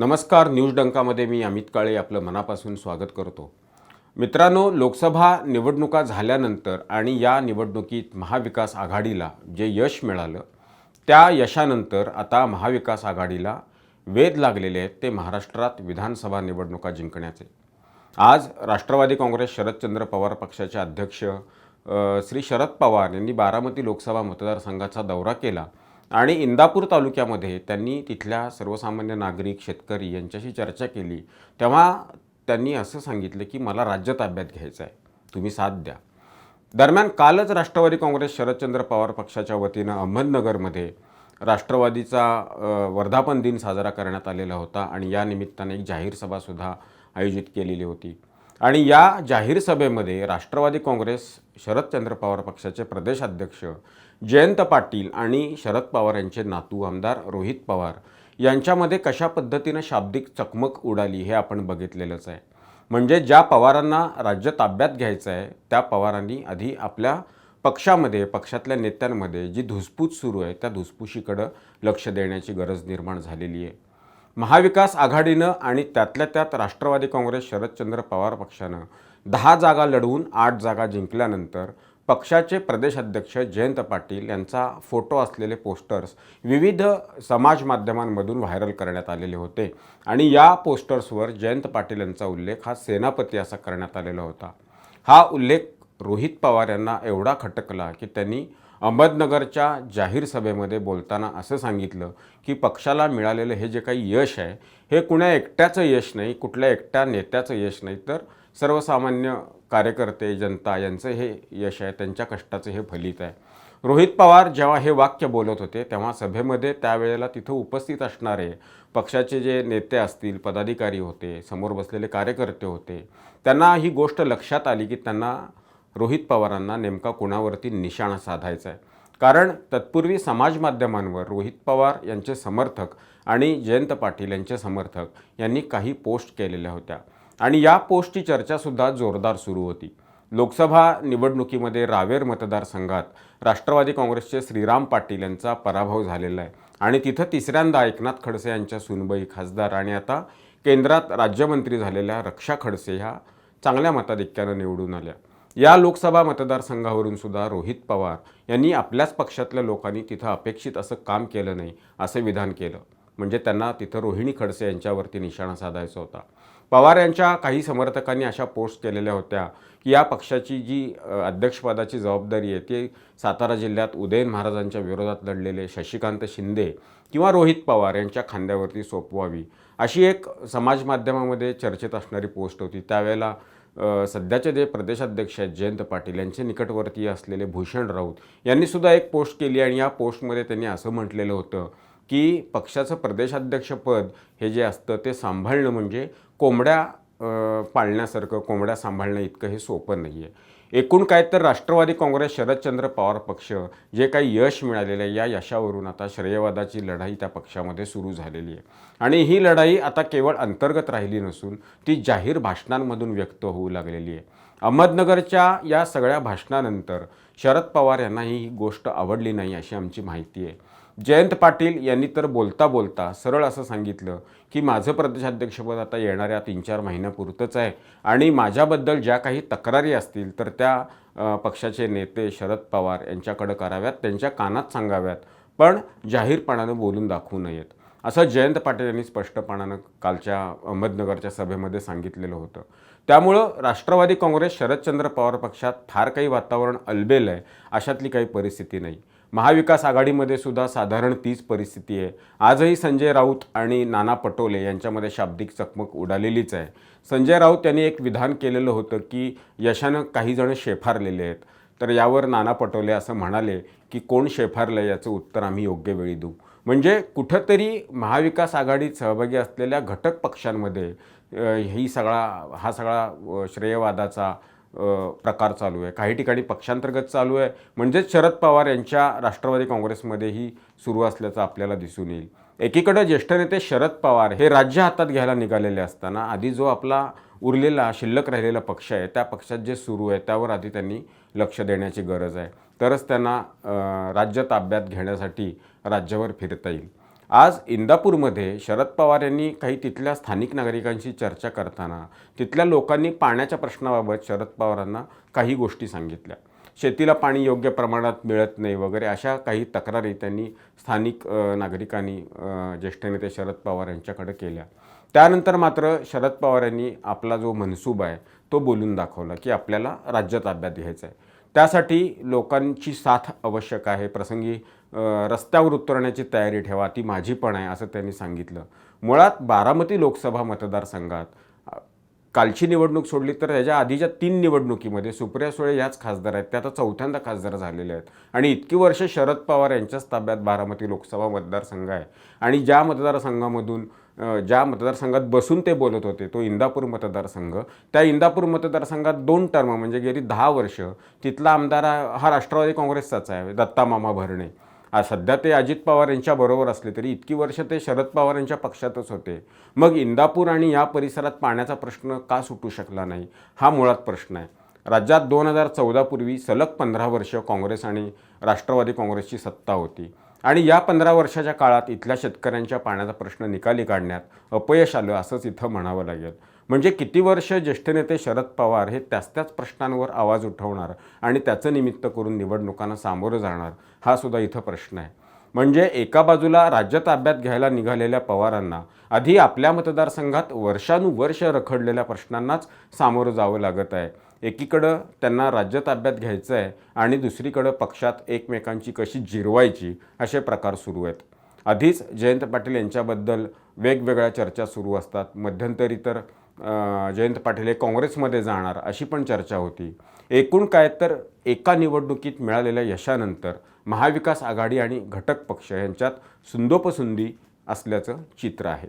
नमस्कार न्यूज डंकामध्ये मी अमित काळे आपलं मनापासून स्वागत करतो. मित्रांनो लोकसभा निवडणुका झाल्यानंतर आणि या निवडणुकीत महाविकास आघाडीला जे यश मिळालं त्या यशानंतर आता महाविकास आघाडीला वेध लागलेले आहेत ते महाराष्ट्रात विधानसभा निवडणुका जिंकण्याचे. आज राष्ट्रवादी काँग्रेस शरदचंद्र पवार पक्षाचे अध्यक्ष श्री शरद पवार यांनी बारामती लोकसभा मतदारसंघाचा दौरा केला. आणि इंदापूर तालुक्यामध्ये त्यांनी तिथल्या सर्वसामान्य नागरिक शेतकरी यांच्याशी चर्चा केली. तेव्हा त्यांनी असं सांगितलं की मला राज्य ताब्यात घ्यायचं आहे. तुम्ही साथ द्या. दरम्यान कालच राष्ट्रवादी काँग्रेस शरदचंद्र पवार पक्षाच्या वतीनं अहमदनगरमध्ये राष्ट्रवादीचा वर्धापन दिन साजरा करण्यात आलेला होता आणि या निमित्ताने एक जाहीर सभासुद्धा आयोजित केलेली होती. आणि या जाहीर सभेमध्ये राष्ट्रवादी काँग्रेस शरदचंद्र पवार पक्षाचे प्रदेशाध्यक्ष जयंत पाटील आणि शरद पवार यांचे नातू आमदार रोहित पवार यांच्यामध्ये कशा पद्धतीनं शाब्दिक चकमक उडाली हे आपण बघितलेलंच आहे. म्हणजे ज्या पवारांना राज्य ताब्यात घ्यायचं आहे त्या पवारांनी आधी आपल्या पक्षामध्ये पक्षातल्या नेत्यांमध्ये जी धुसपूस सुरू आहे त्या धुसपुशीकडं लक्ष देण्याची गरज निर्माण झालेली आहे. महाविकास आघाडीनं आणि त्यातल्या त्यात राष्ट्रवादी काँग्रेस शरदचंद्र पवार पक्षानं दहा जागा लढवून आठ जागा जिंकल्यानंतर पक्षाचे प्रदेशाध्यक्ष जयंत पाटील यांचा फोटो असलेले पोस्टर्स विविध समाज माध्यमांमधून व्हायरल करण्यात आलेले होते. आणि या पोस्टर्सवर जयंत पाटील यांचा उल्लेख हा सेनापती असा करण्यात आलेला होता. हा उल्लेख रोहित पवार यांना एवढा खटकला की त्यांनी अहमदनगरच्या जाहीर सभेमध्ये बोलताना असं सांगितलं की पक्षाला मिळालेलं हे जे काही यश आहे हे कुण्या एकट्याचं यश नाही कुठल्या एकट्या नेत्याचं यश नाही तर सर्वसामान्य कार्यकर्ते जनता यांचं हे यश आहे त्यांच्या कष्टाचं हे फलित आहे. रोहित पवार जेव्हा हे वाक्य बोलत होते तेव्हा सभेमध्ये त्यावेळेला तिथं उपस्थित असणारे पक्षाचे जे नेते असतील पदाधिकारी होते समोर बसलेले कार्यकर्ते होते त्यांना ही गोष्ट लक्षात आली की त्यांना रोहित पवारांना नेमका कोणावरती निशाणा साधायचा आहे. कारण तत्पूर्वी समाज माध्यमांवर रोहित पवार यांचे समर्थक आणि जयंत पाटील यांचे समर्थक यांनी काही पोस्ट केलेल्या होत्या. आणि या पोस्टची चर्चासुद्धा जोरदार सुरू होती. लोकसभा निवडणुकीमध्ये रावेर मतदारसंघात राष्ट्रवादी काँग्रेसचे श्रीराम पाटील यांचा पराभव झालेला आहे. आणि तिथं तिसऱ्यांदा एकनाथ खडसे यांच्या सुनबाई खासदार आणि आता केंद्रात राज्यमंत्री झालेल्या रक्षा खडसे ह्या चांगल्या मताधिक्यानं निवडून आल्या. या लोकसभा मतदारसंघावरून सुद्धा रोहित पवार यांनी आपल्याच पक्षातल्या लोकांनी तिथं अपेक्षित असं काम केलं नाही असं विधान केलं. म्हणजे त्यांना तिथं रोहिणी खडसे यांच्यावरती निशाणा साधायचा होता. पवार यांच्या काही समर्थकांनी अशा पोस्ट केलेल्या होत्या की या पक्षाची जी अध्यक्षपदाची जबाबदारी आहे ती सातारा जिल्ह्यात उदयन महाराजांच्या विरोधात लढलेले शशिकांत शिंदे किंवा रोहित पवार यांच्या खांद्यावरती सोपवावी अशी एक समाज माध्यमामध्ये चर्चेत असणारी पोस्ट होती. त्यावेळेला सध्याचे जे प्रदेशाध्यक्ष आहेत जयंत पाटील यांचे निकटवर्तीय असलेले भूषण राऊत यांनी सुद्धा एक पोस्ट केली आणि या पोस्टमध्ये त्यांनी असं म्हटलेलं होतं की पक्षाचं प्रदेशाध्यक्षपद हे जे असतं ते सांभाळणं म्हणजे कोंबड्या पाळण्यासारखं कोंबड्या सांभाळणं इतकं हे सोपं नाही आहे एकूण काय तर राष्ट्रवादी काँग्रेस शरदचंद्र पवार पक्ष जे काही यश मिळालेलं आहे या यशावरून आता श्रेयवादाची लढाई त्या पक्षामध्ये सुरू झालेली आहे. आणि ही लढाई आता केवळ अंतर्गत राहिली नसून ती जाहीर भाषणांमधून व्यक्त होऊ लागलेली आहे. अहमदनगरच्या या सगळ्या भाषणानंतर शरद पवार यांना ही गोष्ट आवडली नाही अशी आमची माहिती आहे. जयंत पाटील यांनी तर बोलता बोलता सरळ असं सांगितलं की माझं प्रदेशाध्यक्षपद आता येणाऱ्या तीन चार महिन्यापुरतंच आहे. आणि माझ्याबद्दल ज्या काही तक्रारी असतील तर त्या पक्षाचे नेते शरद पवार यांच्याकडं कराव्यात त्यांच्या कानात सांगाव्यात पण जाहीरपणानं बोलून दाखवू नयेत. असं जयंत पाटील यांनी स्पष्टपणानं कालच्या अहमदनगरच्या सभेमध्ये सांगितलेलं होतं. त्यामुळं राष्ट्रवादी काँग्रेस शरदचंद्र पवार पक्षात फार काही वातावरण अलबेल आहे अशातली काही परिस्थिती नाही. महाविकास आघाडीमध्ये सुद्धा साधारण तीच परिस्थिती आहे. आजही संजय राऊत आणि नाना पटोले यांच्यामध्ये शाब्दिक चकमक उडालेलीच आहे. संजय राऊत यांनी एक विधान केलेलं होतं की यशानं काही जण शेफारलेले आहेत. तर यावर नाना पटोले असं म्हणाले की कोण शेफारलं याचं उत्तर आम्ही योग्य वेळी देऊ. म्हणजे कुठंतरी महाविकास आघाडीत सहभागी असलेल्या घटक पक्षांमध्ये ही सगळा हा सगळा श्रेयवादाचा प्रकार चालू आहे. काही ठिकाणी पक्षांतर्गत चालू आहे. म्हणजेच शरद पवार यांच्या राष्ट्रवादी काँग्रेसमध्येही सुरू असल्याचं आपल्याला दिसून येईल. एकीकडे ज्येष्ठ नेते शरद पवार हे राज्य हातात घ्यायला निघालेले असताना आधी जो आपला उरलेला शिल्लक राहिलेला पक्ष आहे त्या पक्षात जे सुरू आहे त्यावर आधी त्यांनी लक्ष देण्याची गरज आहे. तरच त्यांना राज्य ताब्यात घेण्यासाठी राज्यावर फिरता येईल. आज इंदापूरमध्ये शरद पवार यांनी काही तिथल्या स्थानिक नागरिकांशी चर्चा करताना तिथल्या लोकांनी पाण्याच्या प्रश्नाबाबत शरद पवारांना काही गोष्टी सांगितल्या. शेतीला पाणी योग्य प्रमाणात मिळत नाही वगैरे अशा काही तक्रारी त्यांनी स्थानिक नागरिकांनी ज्येष्ठ नेते शरद पवार यांच्याकडे केल्या. त्यानंतर मात्र शरद पवार यांनी आपला जो मनसूब आहे तो बोलून दाखवला की आपल्याला राज्य ताब्यात घ्यायचा आहे. त्यासाठी लोकांची साथ आवश्यक आहे. प्रसंगी रस्त्यावर उतरण्याची तयारी ठेवा. ती माझी पण आहे असं त्यांनी सांगितलं. मुळात बारामती लोकसभा मतदारसंघात कालची निवडणूक सोडली तर याच्या आधीच्या तीन निवडणुकीमध्ये सुप्रिया सुळे याच खासदार आहेत. त्या आता चौथ्यांदा खासदार झालेल्या आहेत. आणि इतकी वर्ष शरद पवार यांच्याच ताब्यात बारामती लोकसभा मतदारसंघ आहे. आणि ज्या मतदारसंघामधून ज्या मतदारसंघात बसून ते बोलत होते तो इंदापूर मतदारसंघ. त्या इंदापूर मतदारसंघात दोन टर्म म्हणजे गेली दहा वर्ष तिथला आमदार हा राष्ट्रवादी काँग्रेसचाच आहे दत्तामामा भरणे. आज सध्या ते अजित पवार यांच्याबरोबर असले तरी इतकी वर्ष ते शरद पवार यांच्या पक्षातच होते. मग इंदापूर आणि या परिसरात पाण्याचा प्रश्न का सुटू शकला नाही? हा मुळात प्रश्न आहे. राज्यात दोन हजार चौदापूर्वी सलग पंधरा वर्ष काँग्रेस आणि राष्ट्रवादी काँग्रेसची सत्ता होती. आणि या पंधरा वर्षाच्या काळात इथल्या शेतकऱ्यांच्या पाण्याचा प्रश्न निकाली काढण्यात अपयश आलं असंच इथं म्हणावं लागेल. म्हणजे किती वर्ष ज्येष्ठ नेते शरद पवार हे त्याच त्याच प्रश्नांवर आवाज उठवणार आणि त्याचं निमित्त करून निवडणुकांना सामोरं जाणार हा सुद्धा इथं प्रश्न आहे. म्हणजे एका बाजूला राज्य ताब्यात घ्यायला निघालेल्या पवारांना आधी आपल्या मतदारसंघात वर्षानुवर्ष रखडलेल्या प्रश्नांनाच सामोरं जावं लागत आहे. एकीकडं त्यांना राज्य ताब्यात घ्यायचं आहे आणि दुसरीकडं पक्षात एकमेकांची कशी जिरवायची असे प्रकार सुरू आहेत. आधीच जयंत पाटील यांच्याबद्दल वेगवेगळ्या चर्चा सुरू असतात. मध्यंतरी तर जयंत पाटील हे काँग्रेसमध्ये जाणार अशी पण चर्चा होती. एकूण काय तर एका निवडणुकीत मिळालेल्या यशानंतर महाविकास आघाडी आणि घटक पक्ष यांच्यात सुंदोपसुंदी असल्याचं चित्र आहे.